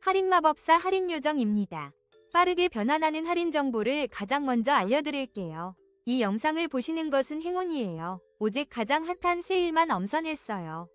할인마법사 할인요정입니다. 빠르게 변환하는 할인 정보를 가장 먼저 알려드릴게요. 이 영상을 보시는 것은 행운이에요. 오직 가장 핫한 세일만 엄선했어요.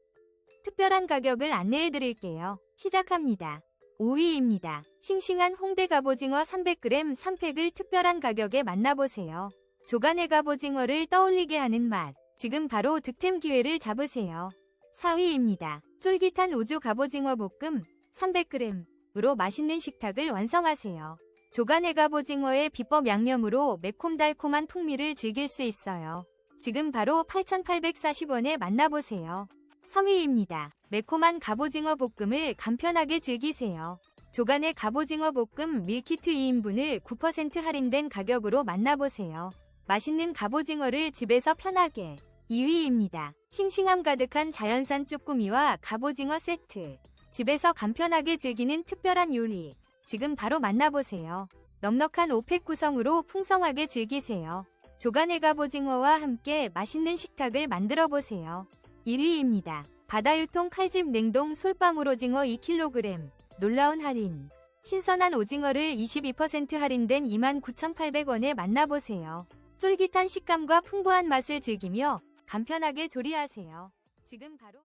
특별한 가격을 안내해드릴게요. 시작합니다. 5위입니다. 싱싱한 홍대 갑오징어 300g 3팩을 특별한 가격에 만나보세요. 조간의 갑오징어를 떠올리게 하는 맛. 지금 바로 득템 기회를 잡으세요. 4위입니다. 쫄깃한 우주 갑오징어 볶음 300g 으로 맛있는 식탁을 완성하세요. 조간의 갑오징어의 비법 양념으로 매콤달콤한 풍미를 즐길 수 있어요. 지금 바로 8,840원에 만나보세요. 3위입니다. 매콤한 갑오징어 볶음을 간편하게 즐기세요. 조간의 갑오징어 볶음 밀키트 2인분을 9% 할인된 가격으로 만나보세요. 맛있는 갑오징어를 집에서 편하게. 2위입니다. 싱싱함 가득한 자연산 쭈꾸미와 갑오징어 세트. 집에서 간편하게 즐기는 특별한 요리. 지금 바로 만나보세요. 넉넉한 오펙 구성으로 풍성하게 즐기세요. 조간의 갑오징어와 함께 맛있는 식탁을 만들어 보세요. 1위입니다. 바다유통 칼집 냉동 솔방울 오징어 2kg. 놀라운 할인. 신선한 오징어를 22% 할인된 29,800원에 만나보세요. 쫄깃한 식감과 풍부한 맛을 즐기며 간편하게 조리하세요. 지금 바로